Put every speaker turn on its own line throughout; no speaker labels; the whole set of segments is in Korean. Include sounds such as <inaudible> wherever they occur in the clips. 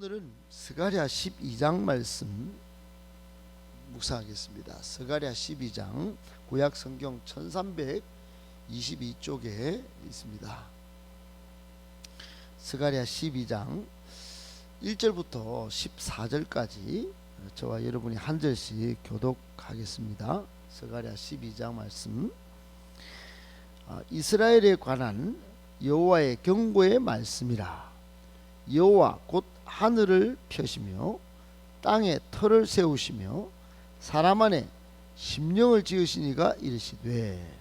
오늘은 스가랴 12장 말씀 묵상하겠습니다. 스가랴 12장 구약 성경 1322쪽에 있습니다. 스가랴 12장 1절부터 14절까지 저와 여러분이 한 절씩 교독하겠습니다. 스가랴 12장 말씀 아, 이스라엘에 관한 여호와의 경고의 말씀이라 여호와 곧 하늘을 펴시며 땅에 터를 세우시며 사람 안에 심령을 지으시니가 이르시되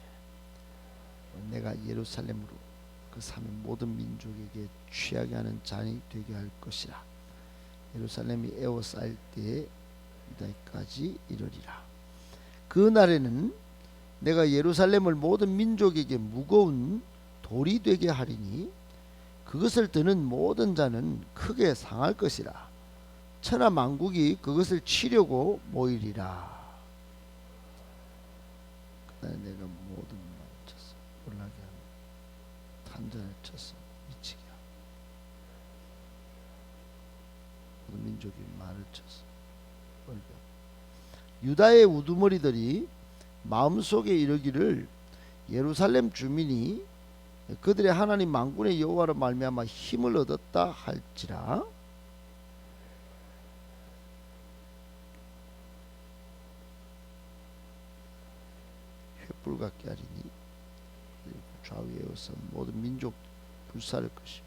내가 예루살렘으로 그 사는 모든 민족에게 취하게 하는 잔이 되게 할 것이라. 예루살렘이 에워싸일 때에 유다까지 이르리라. 그 날에는 내가 예루살렘을 모든 민족에게 무거운 돌이 되게 하리니 그것을 드는 모든 자는 크게 상할 것이라. 천하 만국이 그것을 치려고 모이리라. 그날 내가 모든 말을 쳤어. 올라게 하며 탄전을 쳤어. 미치게 하고 민족이 말을 쳤어. 얼벼 유다의 우두머리들이 마음속에 이르기를 예루살렘 주민이 그들의 하나님 만군의 여호와로 말미암아 힘을 얻었다 할지라. 횃불 같게 하리니 좌우에 어선 모든 민족 불사를 것이요.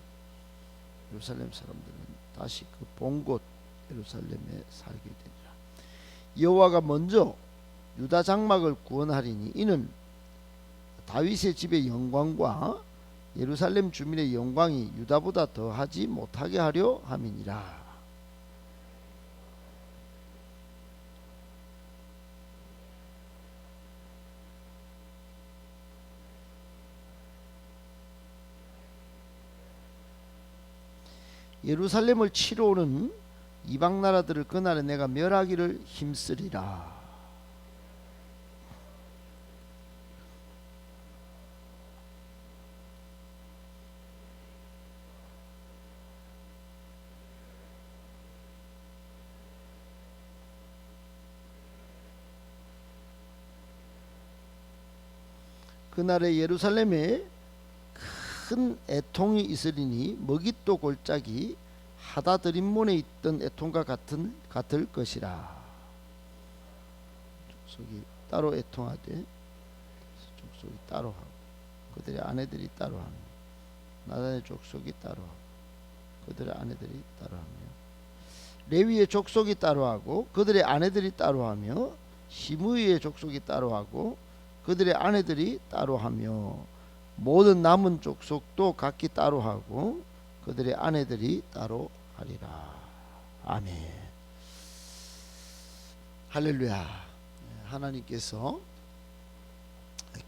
예루살렘 사람들은 다시 그 본곳 예루살렘에 살게 되리라. 여호와가 먼저 유다 장막을 구원하리니 이는 다윗의 집의 영광과 예루살렘 주민의 영광이 유다보다 더하지 못하게 하려 함이니라. 예루살렘을 치러 오는 이방 나라들을 그날에 내가 멸하기를 힘쓰리라. 그날에 예루살렘에 큰 애통이 있으리니 먹잇도 골짜기 하다드림몬에 있던 애통과 같은 같을 것이라. 족속이 따로 애통하되 족속이 따로 하고 그들의 아내들이 따로 하며 나단의 족속이 따로 하고 그들의 아내들이 따로 하며 레위의 족속이 따로 하고 그들의 아내들이 따로 하며 시므이의 족속이 따로 하고 그들의 아내들이 따로 하며 모든 남은 족속도 각기 따로 하고 그들의 아내들이 따로 하리라. 아멘. 할렐루야. 하나님께서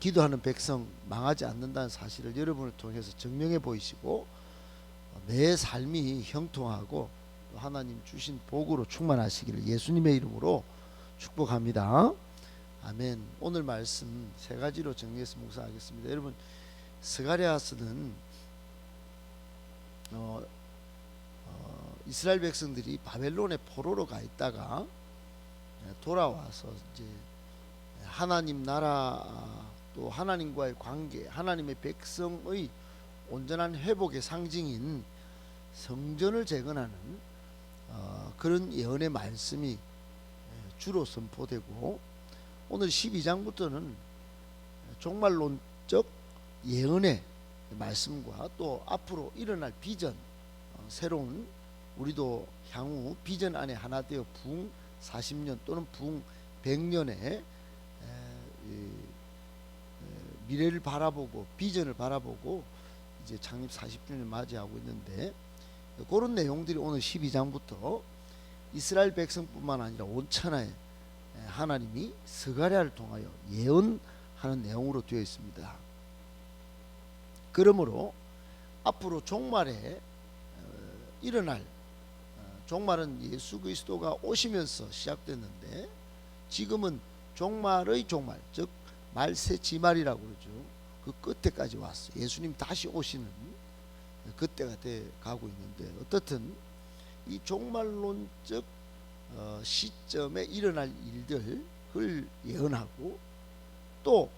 기도하는 백성 망하지 않는다는 사실을 여러분을 통해서 증명해 보이시고 내 삶이 형통하고 하나님 주신 복으로 충만하시기를 예수님의 이름으로 축복합니다. 아멘. 오늘 말씀 세 가지로 정리해서 묵상하겠습니다. 여러분 스가랴서는 어, 어, 이스라엘 백성들이 바벨론의 포로로 가 있다가 돌아와서 이제 하나님 나라 또 하나님과의 관계, 하나님의 백성의 온전한 회복의 상징인 성전을 재건하는 어, 그런 예언의 말씀이 주로 선포되고 오늘 12장부터는 종말론적 예언의 말씀과 또 앞으로 일어날 비전 어, 새로운 우리도 향후 비전 안에 하나 되어 부흥 40년 또는 부흥 100년의 미래를 바라보고 비전을 바라보고 이제 창립 40주년 맞이하고 있는데 그런 내용들이 오늘 12장부터 이스라엘 백성뿐만 아니라 온 천하에 하나님이 스가랴를 통하여 예언하는 내용으로 되어 있습니다. 그러므로 앞으로 종말에 일어날 종말은 예수 그리스도가 오시면서 시작됐는데 지금은 종말의 종말 즉 말세 지말이라고 그러죠. 그 끝에까지 왔어. 예수님 다시 오시는 그때가 돼 가고 있는데 어떻든 이 종말론적 어, 시점에 일어날 일들을 예언하고 또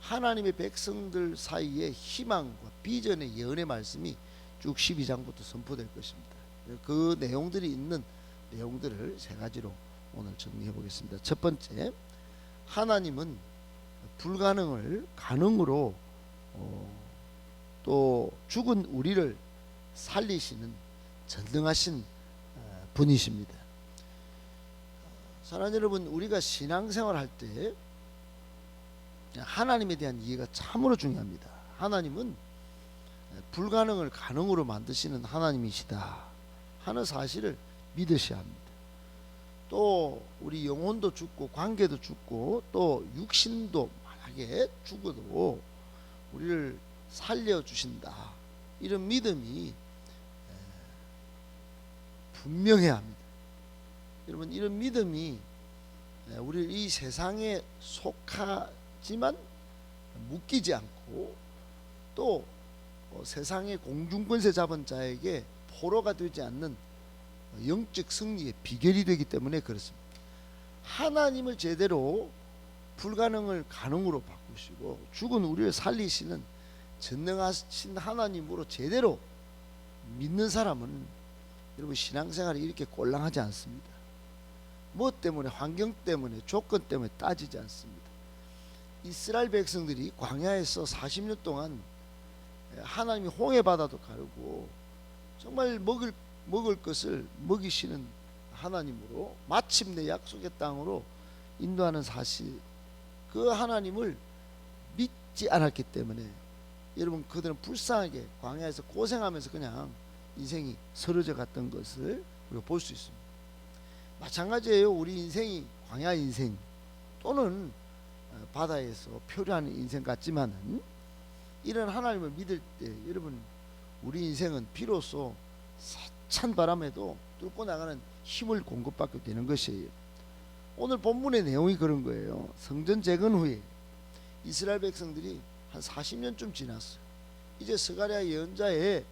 하나님의 백성들 사이에 희망과 비전의 예언의 말씀이 쭉 12장부터 선포될 것입니다. 그 내용들이 있는 내용들을 세 가지로 오늘 정리해 보겠습니다. 첫 번째, 하나님은 불가능을 가능으로 어, 또 죽은 우리를 살리시는 전능하신 어, 분이십니다. 사랑하는 여러분, 우리가 신앙생활 할 때 하나님에 대한 이해가 참으로 중요합니다. 하나님은 불가능을 가능으로 만드시는 하나님이시다 하는 사실을 믿으셔야 합니다. 또 우리 영혼도 죽고 관계도 죽고 또 육신도 만약에 죽어도 우리를 살려 주신다. 이런 믿음이 에, 분명해야 합니다. 여러분 이런 믿음이 에, 우리를 이 세상에 속하지만 묶이지 않고 또 어, 세상의 공중권세 잡은 자에게 포로가 되지 않는 영적 승리의 비결이 되기 때문에 그렇습니다. 하나님을 제대로 불가능을 가능으로 바꾸시고 죽은 우리를 살리시는 전능하신 하나님으로 제대로 믿는 사람은 여러분 신앙생활이 이렇게 꼴랑하지 않습니다. 뭐 때문에 환경 때문에 조건 때문에 따지지 않습니다. 이스라엘 백성들이 광야에서 40년 동안 하나님이 홍해 바다도 가르고 정말 먹을 먹을 것을 먹이시는 하나님으로 마침내 약속의 땅으로 인도하는 사실 그 하나님을 믿지 않았기 때문에 여러분 그들은 불쌍하게 광야에서 고생하면서 그냥 인생이 서러져 갔던 것을 우리가 볼 수 있습니다. 마찬가지예요. 우리 인생이 광야 인생 또는 어, 바다에서 표류하는 인생 같지만은 이런 하나님을 믿을 때 여러분 우리 인생은 비로소 찬 바람에도 뚫고 나가는 힘을 공급받게 되는 것이에요. 오늘 본문의 내용이 그런 거예요. 성전 재건 후에 이스라엘 백성들이 한 40년쯤 지났어요. 이제 스가랴 예언자의 에,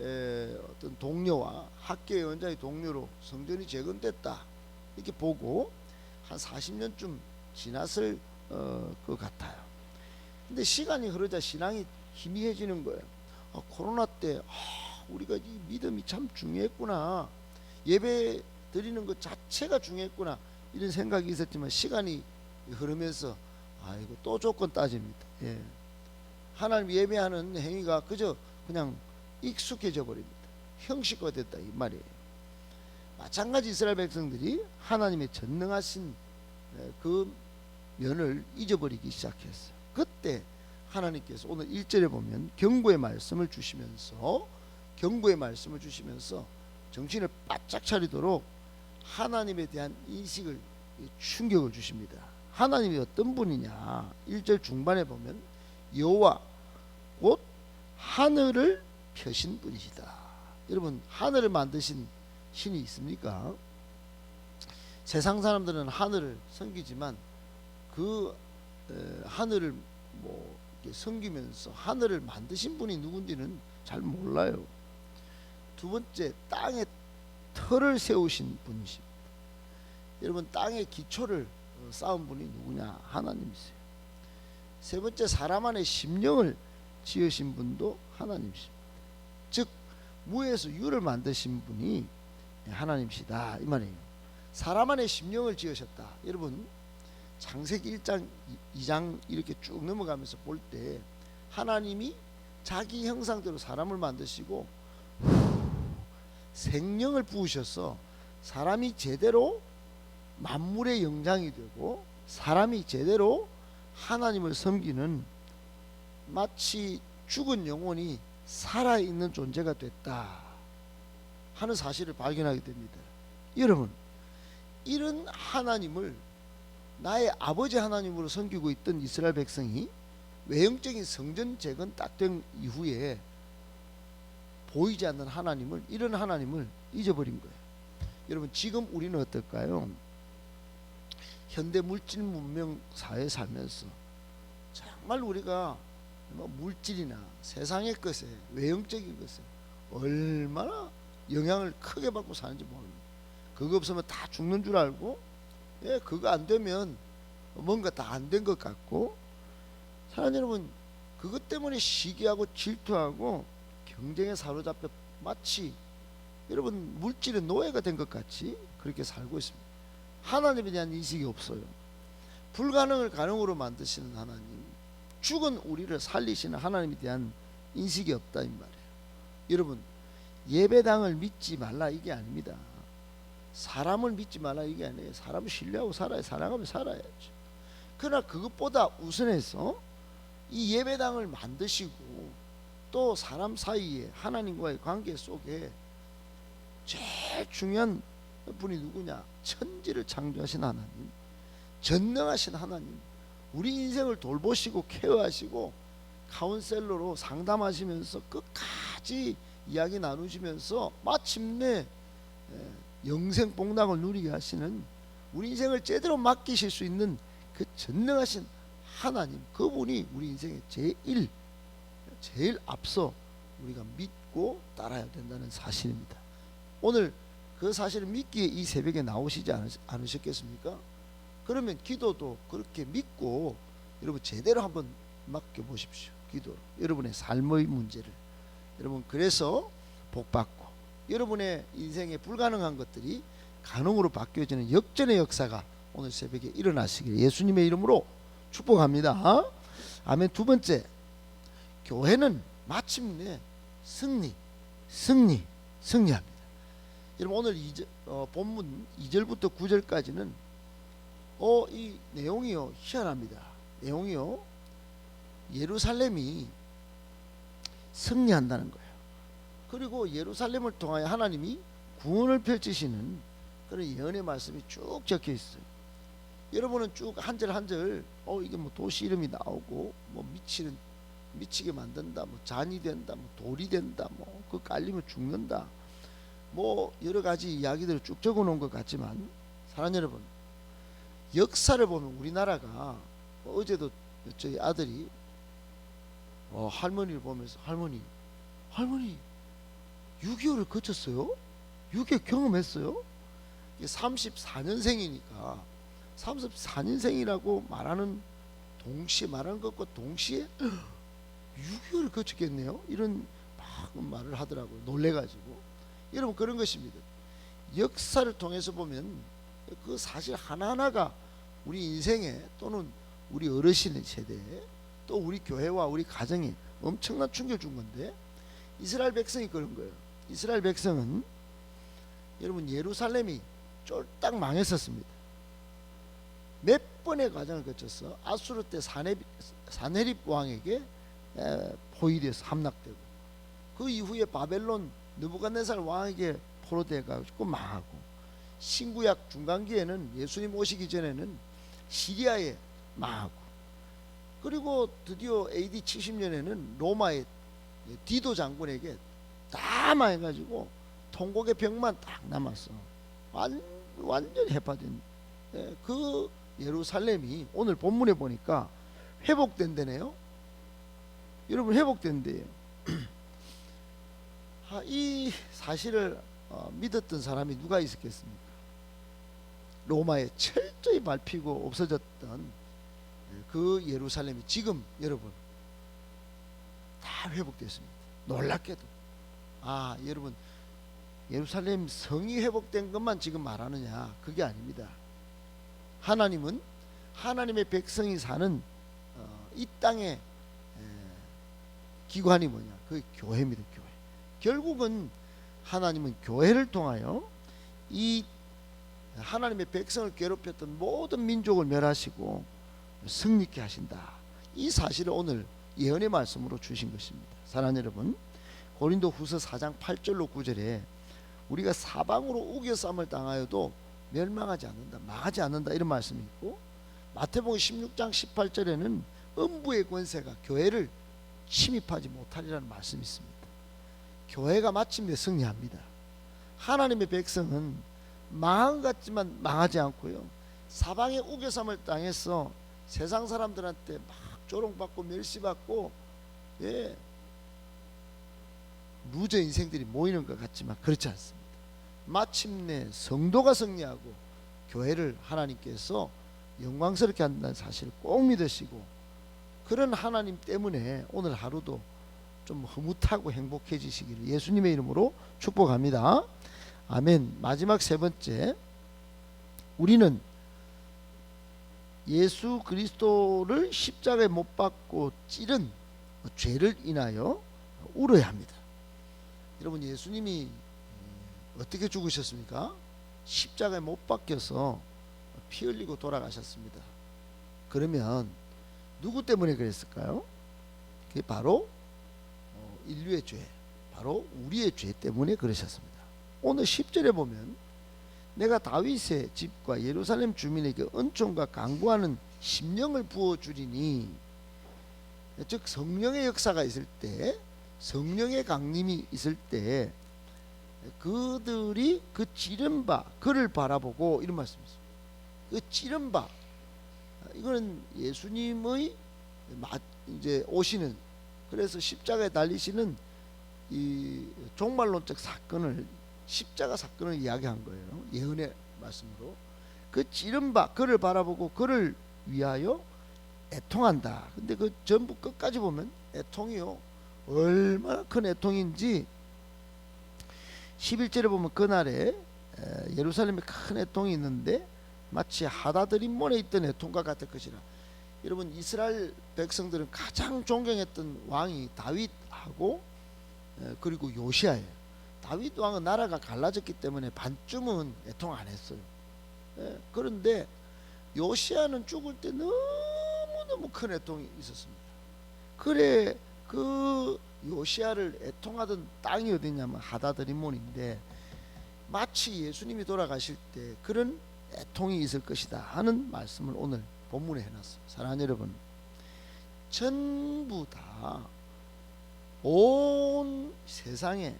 어떤 동료와 학교 예언자의 동료로 성전이 재건됐다 이렇게 보고 한 40년쯤 지났을 어, 것 같아요. 근데 시간이 흐르자 신앙이 희미해지는 거예요. 아, 코로나 때 아, 우리가 이 믿음이 참 중요했구나. 예배 드리는 것 자체가 중요했구나. 이런 생각이 있었지만 시간이 흐르면서 아이고 또 조건 따집니다. 예. 하나님 예배하는 행위가 그저 그냥 익숙해져 버립니다. 형식화 됐다 이 말이에요. 마찬가지 이스라엘 백성들이 하나님의 전능하신 예, 그 면을 잊어버리기 시작했어요. 그때 하나님께서 오늘 1절에 보면 경고의 말씀을 주시면서 경고의 말씀을 주시면서 정신을 바짝 차리도록 하나님에 대한 인식을 충격을 주십니다. 하나님이 어떤 분이냐? 1절 중반에 보면 여호와 곧 하늘을 펴신 분이시다. 여러분 하늘을 만드신 신이 있습니까? 세상 사람들은 하늘을 섬기지만 그 에, 하늘을 뭐 섬기면서 하늘을 만드신 분이 누군지는 잘 몰라요. 두 번째 땅에 터를 세우신 분이십니다. 여러분 땅의 기초를 어, 쌓은 분이 누구냐? 하나님이세요. 세 번째 사람 안에 심령을 지으신 분도 하나님이십니다. 즉 무에서 유를 만드신 분이 하나님이시다 이 말이에요. 사람 안에 심령을 지으셨다. 여러분 창세기 1장 2장 이렇게 쭉 넘어가면서 볼 때 하나님이 자기 형상대로 사람을 만드시고 생명을 부으셔서 사람이 제대로 만물의 영장이 되고 사람이 제대로 하나님을 섬기는 마치 죽은 영혼이 살아있는 존재가 됐다 하는 사실을 발견하게 됩니다. 여러분, 이런 하나님을 나의 아버지 하나님으로 섬기고 있던 이스라엘 백성이 외형적인 성전 재건 딱 된 이후에 보이지 않는 하나님을 이런 하나님을 잊어버린 거예요. 여러분 지금 우리는 어떨까요? 현대 물질 문명 사회에 살면서 정말 우리가 뭐 물질이나 세상의 것에 외형적인 것에 얼마나 영향을 크게 받고 사는지 모릅니다. 그거 없으면 다 죽는 줄 알고 예, 그거 안 되면 뭔가 다 안 된 것 같고 사랑하는 여러분 그것 때문에 시기하고 질투하고 경쟁에 사로잡혀 마치 여러분 물질의 노예가 된 것 같이 그렇게 살고 있습니다. 하나님에 대한 인식이 없어요. 불가능을 가능으로 만드시는 하나님, 죽은 우리를 살리시는 하나님에 대한 인식이 없다 이 말이에요. 여러분 예배당을 믿지 말라 이게 아닙니다. 사람을 믿지 말라 이게 아니에요. 사람을 신뢰하고 살아야 사랑하며 살아야죠. 그러나 그것보다 우선해서 이 예배당을 만드시고 또 사람 사이에 하나님과의 관계 속에 제일 중요한 분이 누구냐? 천지를 창조하신 하나님, 전능하신 하나님, 우리 인생을 돌보시고 케어하시고 카운셀러로 상담하시면서 끝까지 이야기 나누시면서 마침내 에, 영생 복락을 누리게 하시는 우리 인생을 제대로 맡기실 수 있는 그 전능하신 하나님 그분이 우리 인생의 제일 제일 앞서 우리가 믿고 따라야 된다는 사실입니다. 오늘 그 사실을 믿기에 이 새벽에 나오시지 않으, 않으셨겠습니까? 그러면 기도도 그렇게 믿고 여러분 제대로 한번 맡겨 보십시오. 기도로 여러분의 삶의 문제를 여러분 그래서 복 받고 여러분의 인생에 불가능한 것들이 가능으로 바뀌어지는 역전의 역사가 오늘 새벽에 일어나시길 예수님의 이름으로 축복합니다. 아멘. 두 번째 교회는 마침내 승리, 승리, 승리합니다. 여러분 오늘 이절, 어, 본문 2절부터 9절까지는 어, 이 내용이요 희한합니다. 내용이요 예루살렘이 승리한다는 거예요. 그리고 예루살렘을 통하여 하나님이 구원을 펼치시는 그런 예언의 말씀이 쭉 적혀 있어요. 여러분은 쭉 한 절 한 절 어 이게 뭐 도시 이름이 나오고 뭐 미치는 미치게 만든다 뭐 잔이 된다 뭐 돌이 된다 뭐 그 깔리면 죽는다 뭐 여러 가지 이야기들을 쭉 적어 놓은 것 같지만 사랑 여러분 역사를 보면 우리나라가 뭐 어제도 저희 아들이 어, 할머니를 보면서 할머니 할머니 6.25를 거쳤어요? 6.25 경험했어요? 이게 34년생이니까 34년생이라고 말하는 동시에 말하는 것과 동시에 <gasps> 6.25를 거쳤겠네요? 이런 막 말을 하더라고요. 놀래가지고. 여러분 그런 것입니다. 역사를 통해서 보면 그 사실 하나하나가 우리 인생에 또는 우리 어르신의 세대에 또 우리 교회와 우리 가정에 엄청난 충격을 준 건데 이스라엘 백성이 그런 거예요. 이스라엘 백성은 여러분 예루살렘이 쫄딱 망했었습니다. 몇 번의 과정을 거쳐서 아수르 때 사네, 사네립 왕에게 에, 포위돼서 함락되고 그 이후에 바벨론 느부갓네살 왕에게 포로돼 가지고 망하고 신구약 중간기에는 예수님 오시기 전에는 시리아에 망하고 그리고 드디어 AD 70년에는 로마의 디도 장군에게 다 망해가지고 통곡의 벽만 딱 남았어. 완, 완전 해파된 예, 그 예루살렘이 오늘 본문에 보니까 회복된대네요. 여러분 회복된대요. <clears throat> 아, 이 사실을 어, 믿었던 사람이 누가 있었겠습니까? 로마에 철저히 밟히고 없어졌던 그 예루살렘이 지금 여러분 다 회복됐습니다. 놀랍게도 아 여러분 예루살렘 성이 회복된 것만 지금 말하느냐 그게 아닙니다. 하나님은 하나님의 백성이 사는 어, 이 땅의 에, 기관이 뭐냐 그 교회입니다 교회. 결국은 하나님은 교회를 통하여 이 하나님의 백성을 괴롭혔던 모든 민족을 멸하시고 승리케 하신다. 이 사실을 오늘 예언의 말씀으로 주신 것입니다. 사랑하는 여러분, 고린도 후서 4장 8절로 9절에 우리가 사방으로 우겨쌈을 당하여도 멸망하지 않는다, 망하지 않는다 이런 말씀이 있고 마태복음 16장 18절에는 음부의 권세가 교회를 침입하지 못하리라는 말씀이 있습니다. 교회가 마침내 승리합니다. 하나님의 백성은 망한 것 같지만 망하지 않고요. 사방에 우겨쌈을 당해서 세상 사람들한테 막 조롱받고 멸시받고 예 루저 인생들이 모이는 것 같지만 그렇지 않습니다. 마침내 성도가 승리하고 교회를 하나님께서 영광스럽게 한다는 사실을 꼭 믿으시고 그런 하나님 때문에 오늘 하루도 좀 흐뭇하고 행복해지시기를 예수님의 이름으로 축복합니다. 아멘. 마지막 세 번째 우리는 예수 그리스도를 십자가에 못 박고 찌른 죄를 인하여 울어야 합니다. 여러분 예수님이 어떻게 죽으셨습니까? 십자가에 못 박혀서 피 흘리고 돌아가셨습니다. 그러면 누구 때문에 그랬을까요? 그게 바로 어, 인류의 죄, 바로 우리의 죄 때문에 그러셨습니다. 오늘 10절에 보면 내가 다윗의 집과 예루살렘 주민에게 은총과 강구하는 심령을 부어 주리니 즉 성령의 역사가 있을 때 성령의 강림이 있을 때 그들이 그 찌른 바 그를 바라보고 이런 말씀이있습니다 그 찌른 바. 이거는 예수님의 마- 이제 오시는 그래서 십자가에 달리시는 이 종말론적 사건을 십자가 사건을 이야기한 거예요. 예언의 말씀으로 그 찌른 바 그를 바라보고 그를 위하여 애통한다. 근데 그 전부 끝까지 보면 애통이요. 얼마나 큰 애통인지 11절에 보면 그날에 에, 예루살렘에 큰 애통이 있는데 마치 하다드림몬에 있던 애통과 같을 것이라. 여러분 이스라엘 백성들은 가장 존경했던 왕이 다윗하고 에, 그리고 요시아예요. 다윗 왕은 나라가 갈라졌기 때문에 반쯤은 애통 안 했어요. 예, 그런데 요시아는 죽을 때 너무 너무 큰 애통이 있었습니다. 그래 그 요시아를 애통하던 땅이 어디냐면 하다드림몬인데 마치 예수님이 돌아가실 때 그런 애통이 있을 것이다 하는 말씀을 오늘 본문에 해놨어요. 사랑하는 여러분, 전부 다 온 세상에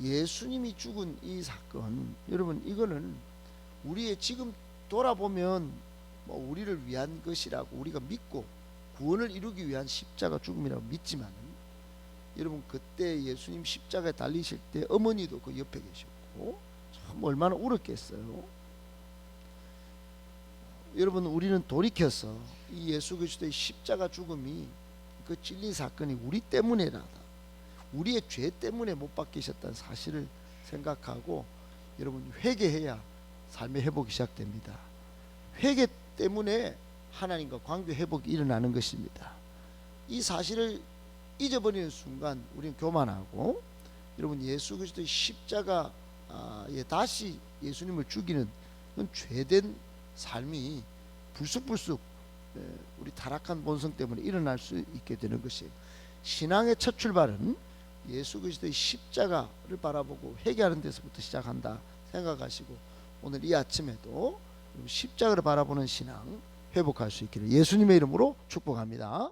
예수님이 죽은 이 사건, 여러분 이거는 우리의 지금 돌아보면 뭐 우리를 위한 것이라고 우리가 믿고 구원을 이루기 위한 십자가 죽음이라고 믿지만 여러분 그때 예수님 십자가에 달리실 때 어머니도 그 옆에 계셨고 참 얼마나 울었겠어요. 여러분 우리는 돌이켜서 이 예수 그리스도의 십자가 죽음이 그 진리 사건이 우리 때문에라다. 우리의 죄 때문에 못 박히셨다는 사실을 생각하고 여러분 회개해야 삶의 회복이 시작됩니다. 회개 때문에 하나님과 관계 회복이 일어나는 것입니다. 이 사실을 잊어버리는 순간 우리는 교만하고 여러분 예수 그리스도의 십자가에 다시 예수님을 죽이는 죄된 삶이 불쑥불쑥 에, 우리 타락한 본성 때문에 일어날 수 있게 되는 것이에요. 신앙의 첫 출발은 예수 그리스도의 십자가를 바라보고 회개하는 데서부터 시작한다 생각하시고 오늘 이 아침에도 십자가를 바라보는 신앙 회복할 수 있기를 예수님의 이름으로 축복합니다.